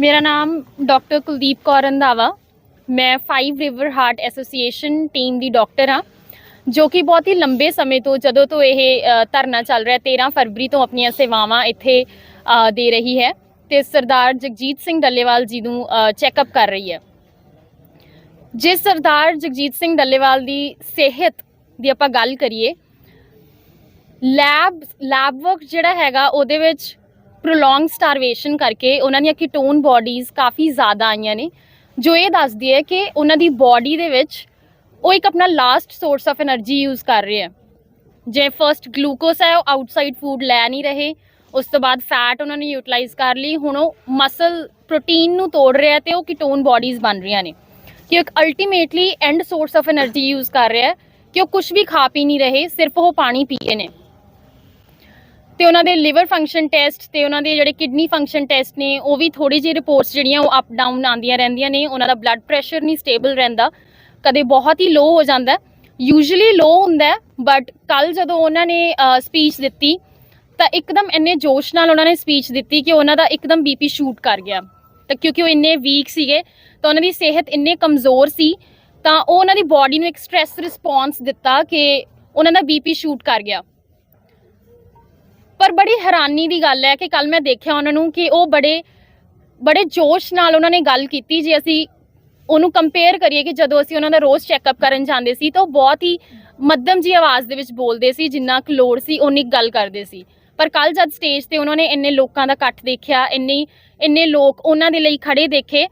ਮੇਰਾ ਨਾਮ ਡਾਕਟਰ ਕੁਲਦੀਪ ਕੌਰ ਰੰਧਾਵਾ। ਮੈਂ 5 ਰਿਵਰ ਹਾਰਟ ਐਸੋਸੀਏਸ਼ਨ ਟੀਮ ਦੀ ਡਾਕਟਰ ਹਾਂ, ਜੋ ਕਿ ਬਹੁਤ ਹੀ ਲੰਬੇ ਸਮੇਂ ਤੋਂ ਜਦੋਂ ਤੋਂ ਇਹ ਧਰਨਾ ਚੱਲ ਰਿਹਾ 13 ਫਰਵਰੀ ਤੋਂ ਆਪਣੀਆਂ ਸੇਵਾਵਾਂ ਇੱਥੇ ਦੇ ਰਹੀ ਹੈ ਤੇ ਸਰਦਾਰ ਜਗਜੀਤ ਸਿੰਘ ਡੱਲੇਵਾਲ ਜੀ ਨੂੰ ਚੈੱਕਅਪ ਕਰ ਰਹੀ ਹੈ। ਜੇ ਸਰਦਾਰ ਜਗਜੀਤ ਸਿੰਘ ਡੱਲੇਵਾਲ ਦੀ ਸਿਹਤ ਦੀ ਆਪਾਂ ਗੱਲ ਕਰੀਏ ਲੈਬ ਲੈਬ ਵਰਕ ਜਿਹੜਾ ਹੈਗਾ ਉਹਦੇ ਵਿੱਚ ਪ੍ਰੋਲੋਂਗ ਸਟਾਰਵੇਸ਼ਨ ਕਰਕੇ ਉਹਨਾਂ ਦੀਆਂ ਕੀਟੋਨ ਬੋਡੀਜ਼ ਕਾਫੀ ਜ਼ਿਆਦਾ ਆਈਆਂ ਨੇ, ਜੋ ਇਹ ਦੱਸਦੀ ਹੈ ਕਿ ਉਹਨਾਂ ਦੀ ਬੋਡੀ ਦੇ ਵਿੱਚ ਉਹ ਇੱਕ ਆਪਣਾ last source of energy use ਕਰ ਰਹੇ ਆ। ਜੇ ਫਰਸਟ ਗਲੂਕੋਸ ਹੈ, ਉਹ ਆਊਟਸਾਈਡ ਫੂਡ ਲੈ ਨਹੀਂ ਰਹੇ, ਉਸ ਤੋਂ ਬਾਅਦ ਫੈਟ ਉਹਨਾਂ ਨੇ ਯੂਟਿਲਾਈਜ਼ ਕਰ ਲਈ, ਹੁਣ ਉਹ ਮਸਲ ਪ੍ਰੋਟੀਨ ਨੂੰ ਤੋੜ ਰਿਹਾ ਤੇ ਉਹ ਕੀਟੋਨ ਬੋਡੀਜ਼ ਬਣ ਰਹੀਆਂ ਨੇ। ਕਿ ਇੱਕ ultimately end source of energy use ਕਰ ਰਿਹਾ ਕਿ ਉਹ ਕੁਝ ਵੀ ਖਾ ਪੀ ਨਹੀਂ ਰਹੇ, ਸਿਰਫ ਉਹ ਪਾਣੀ ਪੀਏ ਨੇ। ਤੇ ਉਹਨਾਂ ਦੇ ਲਿਵਰ ਫੰਕਸ਼ਨ ਟੈਸਟ ਤੇ ਉਹਨਾਂ ਦੇ ਜਿਹੜੇ ਕਿਡਨੀ ਫੰਕਸ਼ਨ ਟੈਸਟ ਨੇ, ਉਹ ਵੀ ਥੋੜੀ ਜਿਹੀ ਰਿਪੋਰਟਸ ਜਿਹੜੀਆਂ ਉਹ ਅਪ ਡਾਊਨ ਆਉਂਦੀਆਂ ਰਹਿੰਦੀਆਂ ਨੇ, ਉਹਨਾਂ ਦਾ ਬਲੱਡ ਪ੍ਰੈਸ਼ਰ ਨਹੀਂ ਸਟੇਬਲ ਰਹਿੰਦਾ, ਕਦੇ ਬਹੁਤ ਹੀ ਲੋ ਹੋ ਜਾਂਦਾ ਯੂਜੂਲੀ ਲੋ ਹੁੰਦਾ ਬਟ ਕੱਲ ਜਦੋਂ ਉਹਨਾਂ ਨੇ ਸਪੀਚ ਦਿੱਤੀ, ਤਾਂ ਇੱਕਦਮ ਇੰਨੇ ਜੋਸ਼ ਨਾਲ ਉਹਨਾਂ ਨੇ ਸਪੀਚ ਦਿੱਤੀ ਕਿ ਉਹਨਾਂ ਦਾ ਇੱਕਦਮ ਬੀਪੀ ਸ਼ੂਟ ਕਰ ਗਿਆ। ਤਾਂ ਕਿਉਂਕਿ ਉਹ ਇੰਨੇ ਵੀਕ ਸੀਗੇ, ਤਾਂ ਉਹਨਾਂ ਦੀ ਸਿਹਤ ਇੰਨੇ ਕਮਜ਼ੋਰ ਸੀ, ਤਾਂ ਉਹ ਉਹਨਾਂ ਦੀ ਬਾਡੀ ਨੂੰ ਇੱਕ ਸਟ੍ਰੈਸ ਰਿਸਪੌਂਸ ਦਿੱਤਾ ਕਿ ਉਹਨਾਂ ਦਾ ਬੀਪੀ ਸ਼ੂਟ ਕਰ ਗਿਆ। ਪਰ ਬੜੀ ਹੈਰਾਨੀ ਦੀ ਗੱਲ ਹੈ ਕਿ ਕੱਲ ਮੈਂ ਦੇਖਿਆ ਉਹਨਾਂ ਨੂੰ ਕਿ ਉਹ ਬੜੇ ਬੜੇ ਜੋਸ਼ ਨਾਲ ਉਹਨਾਂ ਨੇ ਗੱਲ ਕੀਤੀ ਜੇ ਅਸੀਂ ਉਹਨੂੰ ਕੰਪੇਅਰ ਕਰੀਏ ਕਿ ਜਦੋਂ ਅਸੀਂ ਉਹਨਾਂ ਦਾ ਰੋਜ਼ ਚੈੱਕਅਪ ਕਰਨ ਜਾਂਦੇ ਸੀ ਤਾਂ ਉਹ ਬਹੁਤ ਹੀ ਮੱਧਮ ਜੀ ਆਵਾਜ਼ ਦੇ ਵਿੱਚ ਬੋਲਦੇ ਸੀ, ਜਿੰਨਾ ਕੁ ਲੋੜ ਸੀ ਉਨੀ ਕੁ ਗੱਲ ਕਰਦੇ ਸੀ। ਪਰ ਕੱਲ ਜਦ ਸਟੇਜ ਤੇ ਉਹਨਾਂ ਨੇ ਇੰਨੇ ਲੋਕਾਂ ਦਾ ਇਕੱਠ ਦੇਖਿਆ, ਇੰਨੇ ਇੰਨੇ ਲੋਕ ਉਹਨਾਂ ਦੇ ਲਈ ਖੜੇ ਦੇਖੇ,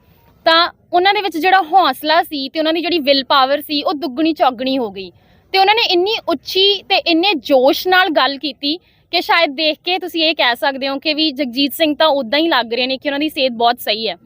ਤਾਂ ਉਹਨਾਂ ਦੇ ਵਿੱਚ ਜਿਹੜਾ ਹੌਸਲਾ ਸੀ ਤੇ ਉਹਨਾਂ ਦੀ ਜਿਹੜੀ ਵਿਲ ਪਾਵਰ ਸੀ, ਉਹ ਦੁੱਗਣੀ ਚੌਗਣੀ ਹੋ ਗਈ। ਤੇ ਉਹਨਾਂ ਨੇ ਇੰਨੀ ਉੱਚੀ ਤੇ ਇੰਨੇ ਜੋਸ਼ ਨਾਲ ਗੱਲ ਕੀਤੀ ਕਿ ਸ਼ਾਇਦ ਦੇਖ ਕੇ ਤੁਸੀਂ ਇਹ ਕਹਿ ਸਕਦੇ ਹੋ ਕਿ ਵੀ ਜਗਜੀਤ ਸਿੰਘ ਤਾਂ ਉਦਾਂ ਹੀ ਲੱਗ ਰਹੇ ਨੇ ਕਿ ਉਹਨਾਂ ਦੀ ਸਿਹਤ ਬਹੁਤ ਸਹੀ ਹੈ।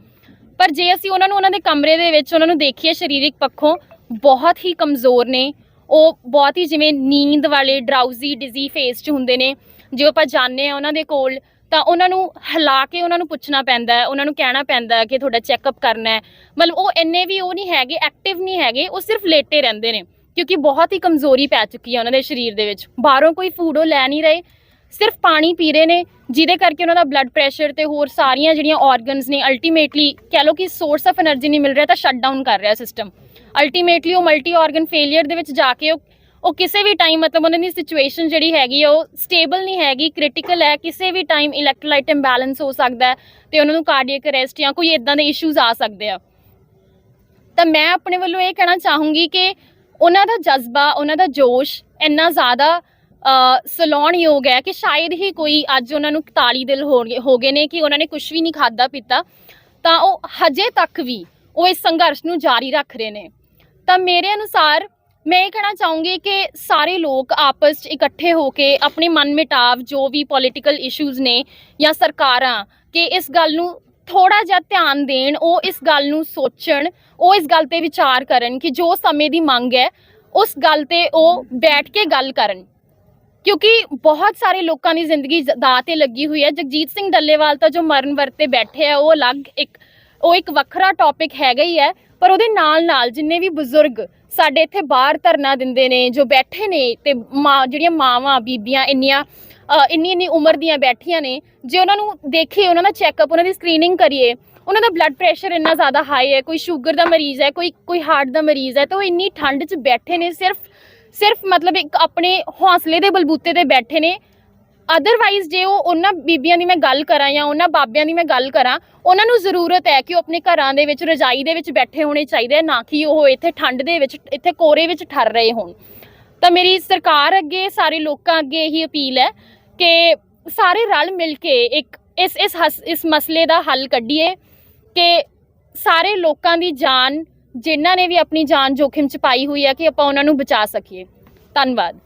ਪਰ ਜੇ ਅਸੀਂ ਉਹਨਾਂ ਨੂੰ, ਉਹਨਾਂ ਦੇ ਕਮਰੇ ਦੇ ਵਿੱਚ ਉਹਨਾਂ ਨੂੰ ਦੇਖੀਏ ਸਰੀਰਕ ਪੱਖੋਂ, ਬਹੁਤ ਹੀ ਕਮਜ਼ੋਰ ਨੇ। ਉਹ ਬਹੁਤ ਹੀ ਜਿਵੇਂ ਨੀਂਦ ਵਾਲੇ ਡਰਾਊਜ਼ੀ ਡਿਜ਼ੀ ਫੇਸ 'ਚ ਹੁੰਦੇ ਨੇ। ਜੇ ਆਪਾਂ ਜਾਣਦੇ ਆ ਉਹਨਾਂ ਦੇ ਕੋਲ, ਤਾਂ ਉਹਨਾਂ ਨੂੰ ਹਿਲਾ ਕੇ ਉਹਨਾਂ ਨੂੰ ਪੁੱਛਣਾ ਪੈਂਦਾ ਹੈ, ਉਹਨਾਂ ਨੂੰ ਕਹਿਣਾ ਪੈਂਦਾ ਹੈ ਕਿ ਤੁਹਾਡਾ ਚੈੱਕਅਪ ਕਰਨਾ ਹੈ। ਮਤਲਬ ਉਹ ਇੰਨੇ ਵੀ ਉਹ ਨਹੀਂ ਹੈਗੇ ਐਕਟਿਵ ਨਹੀਂ ਹੈਗੇ, ਉਹ ਸਿਰਫ ਲੇਟੇ ਰਹਿੰਦੇ ਨੇ। ਕਿਉਂਕਿ ਬਹੁਤ ਹੀ ਕਮਜ਼ੋਰੀ ਪੈ ਚੁੱਕੀ ਹੈ ਉਹਨਾਂ ਦੇ ਸਰੀਰ ਦੇ ਵਿੱਚ। ਬਾਹਰੋਂ ਕੋਈ ਫੂਡ ਉਹ ਲੈ ਨਹੀਂ ਰਹੇ ਸਿਰਫ ਪਾਣੀ ਪੀ ਰਹੇ ਨੇ, ਜਿਹਦੇ ਕਰਕੇ ਉਹਨਾਂ ਦਾ ਬਲੱਡ ਪ੍ਰੈਸ਼ਰ ਤੇ ਹੋਰ ਸਾਰੀਆਂ ਜਿਹੜੀਆਂ ਆਰਗਨਸ ਨੇ ਅਲਟੀਮੇਟਲੀ ਕਹਿ ਲੋ ਕਿ ਸੋਰਸ ਆਫ એનર્ਜੀ ਨਹੀਂ ਮਿਲ ਰਿਹਾ ਤਾਂ ਸ਼ਟ ਡਾਊਨ ਕਰ ਰਿਹਾ ਸਿਸਟਮ ਅਲਟੀਮੇਟਲੀ ਉਹ ਮਲਟੀ ਆਰਗਨ ਫੇਲਿਅਰ ਦੇ ਵਿੱਚ ਜਾ ਕੇ ਉਹ ਉਹ ਕਿਸੇ ਵੀ ਟਾਈਮ ਮਤਲਬ ਉਹਨਾਂ ਦੀ ਸਿਚੁਏਸ਼ਨ ਜਿਹੜੀ ਹੈਗੀ ਉਹ ਸਟੇਬਲ ਨਹੀਂ ਹੈਗੀ ਕ੍ਰਿਟੀਕਲ ਹੈ, ਕਿਸੇ ਵੀ ਟਾਈਮ ਇਲੈਕਟ੍ਰੋਲਾਈਟ ਇੰਬੈਲੈਂਸ ਹੋ ਸਕਦਾ ਤੇ ਉਹਨਾਂ ਨੂੰ ਕਾਰਡੀਅਕ ਅਰੈਸਟ ਜਾਂ ਕੋਈ ਇਦਾਂ ਦੇ ਇਸ਼ੂਜ਼ ਆ ਸਕਦੇ ਆ। ਤਾਂ ਮੈਂ ਆਪਣੇ ਵੱਲੋਂ ਇਹ ਕਹਿਣਾ ਚਾਹੂੰਗੀ ਕਿ ਉਹਨਾਂ ਦਾ ਜਜ਼ਬਾ, ਉਹਨਾਂ ਦਾ ਜੋਸ਼ ਇੰਨਾ ਜ਼ਿਆਦਾ ਸਲਾਉਣ ਯੋਗ ਹੈ ਕਿ ਸ਼ਾਇਦ ਹੀ ਕੋਈ ਅੱਜ ਉਹਨਾਂ ਨੂੰ 41 ਦਿਲ ਹੋ ਗਏ ਹੋ ਗਏ ਨੇ ਕਿ ਉਹਨਾਂ ਨੇ ਕੁਝ ਵੀ ਨਹੀਂ ਖਾਦਾ ਪੀਤਾ। ਤਾਂ ਉਹ ਹਜੇ ਤੱਕ ਵੀ ਉਹ ਇਸ ਸੰਘਰਸ਼ ਨੂੰ ਜਾਰੀ ਰੱਖ ਰਹੇ ਨੇ। ਤਾਂ ਮੇਰੇ ਅਨੁਸਾਰ ਮੈਂ ਇਹ ਕਹਿਣਾ ਚਾਹੂੰਗੀ ਕਿ ਸਾਰੇ ਲੋਕ ਆਪਸ 'ਚ ਇਕੱਠੇ ਹੋ ਕੇ ਆਪਣੇ ਮਨ ਮਿਟਾਵ ਜੋ ਵੀ ਪੋਲੀਟੀਕਲ ਇਸ਼ੂਜ਼ ਨੇ ਜਾਂ ਸਰਕਾਰਾਂ ਕਿ ਇਸ ਗੱਲ ਨੂੰ ਥੋੜਾ ਜਿਹਾ ਧਿਆਨ ਦੇਣ, ਉਹ ਇਸ ਗੱਲ ਨੂੰ ਸੋਚਣ, ਉਹ ਇਸ ਗੱਲ ਤੇ ਵਿਚਾਰ ਕਰਨ ਕਿ ਜੋ ਸਮੇਂ ਦੀ ਮੰਗ ਹੈ, ਉਸ ਗੱਲ ਤੇ ਉਹ ਬੈਠ ਕੇ ਗੱਲ ਕਰਨ। ਕਿਉਂਕਿ ਬਹੁਤ ਸਾਰੇ ਲੋਕਾਂ ਦੀ ਜ਼ਿੰਦਗੀ ਦਾਅ ਤੇ ਲੱਗੀ ਹੋਈ ਹੈ। ਜਗਜੀਤ ਸਿੰਘ ਡੱਲੇਵਾਲ ਤਾਂ ਜੋ ਮਰਨ ਵਰਤੇ ਬੈਠੇ ਆ, ਉਹ ਅਲੱਗ ਇੱਕ, ਉਹ ਇੱਕ ਵੱਖਰਾ ਟੌਪਿਕ ਹੈਗਾ ਹੀ ਹੈ। ਪਰ ਉਹਦੇ ਨਾਲ ਨਾਲ ਜਿੰਨੇ ਵੀ ਬਜ਼ੁਰਗ ਸਾਡੇ ਇੱਥੇ ਬਾਹਰ ਧਰਨਾ ਦਿੰਦੇ ਨੇ, ਜੋ ਬੈਠੇ ਨੇ ਤੇ ਮਾਂ, ਜਿਹੜੀਆਂ ਮਾਵਾਂ, ਬੀਬੀਆਂ ਇੰਨੀਆਂ ਇੰਨੀ ਇੰਨੀ ਉਮਰ ਦੀਆਂ ਬੈਠੀਆਂ ਨੇ, ਜੇ ਉਹਨਾਂ ਨੂੰ ਦੇਖੀਏ, ਉਹਨਾਂ ਦਾ ਚੈੱਕਅਪ ਉਹਨਾਂ ਦੀ ਸਕਰੀਨਿੰਗ ਕਰੀਏ, ਉਹਨਾਂ ਦਾ ਬਲੱਡ ਪ੍ਰੈਸ਼ਰ ਇੰਨਾ ਜ਼ਿਆਦਾ ਹਾਈ ਹੈ, ਕੋਈ ਸ਼ੂਗਰ ਦਾ ਮਰੀਜ਼ ਹੈ, ਕੋਈ ਕੋਈ ਹਾਰਟ ਦਾ ਮਰੀਜ਼ ਹੈ, ਤਾਂ ਉਹ ਇੰਨੀ ਠੰਡ 'ਚ ਬੈਠੇ ਨੇ, ਸਿਰਫ ਸਿਰਫ ਮਤਲਬ ਇੱਕ ਆਪਣੇ ਹੌਸਲੇ ਦੇ ਬਲਬੂਤੇ ਤੇ ਬੈਠੇ ਨੇ। ਅਦਰਵਾਈਜ਼ ਜੇ ਉਹ ਉਹਨਾਂ ਬੀਬੀਆਂ ਦੀ ਮੈਂ ਗੱਲ ਕਰਾਂ ਜਾਂ ਉਹਨਾਂ ਬਾਬਿਆਂ ਦੀ ਮੈਂ ਗੱਲ ਕਰਾਂ ਉਹਨਾਂ ਨੂੰ ਜ਼ਰੂਰਤ ਹੈ ਕਿ ਉਹ ਆਪਣੇ ਘਰਾਂ ਦੇ ਵਿੱਚ ਰਜਾਈ ਦੇ ਵਿੱਚ ਬੈਠੇ ਹੋਣੇ ਚਾਹੀਦੇ ਆ, ਨਾ ਕਿ ਉਹ ਇੱਥੇ ਠੰਡ ਦੇ ਵਿੱਚ ਇੱਥੇ ਕੋਰੇ ਵਿੱਚ ਠਰ ਰਹੇ ਹੋਣ। ਤਾਂ ਮੇਰੀ ਸਰਕਾਰ ਅੱਗੇ ਸਾਰੇ ਲੋਕਾਂ ਅੱਗੇ ਇਹੀ ਅਪੀਲ ਹੈ ਕਿ ਸਾਰੇ ਰਲ ਮਿਲ ਕੇ ਇੱਕ ਇਸ ਇਸ ਹਸ- ਇਸ ਮਸਲੇ ਦਾ ਹੱਲ ਕੱਢੀਏ ਕਿ ਸਾਰੇ ਲੋਕਾਂ ਦੀ ਜਾਨ ਜਿਨ੍ਹਾਂ ਨੇ ਵੀ ਆਪਣੀ ਜਾਨ ਜੋਖਿਮ ਚ ਪਾਈ ਹੋਈ ਹੈ ਕਿ ਆਪਾਂ ਉਹਨਾਂ ਨੂੰ ਬਚਾ ਸਕੀਏ। ਧੰਨਵਾਦ।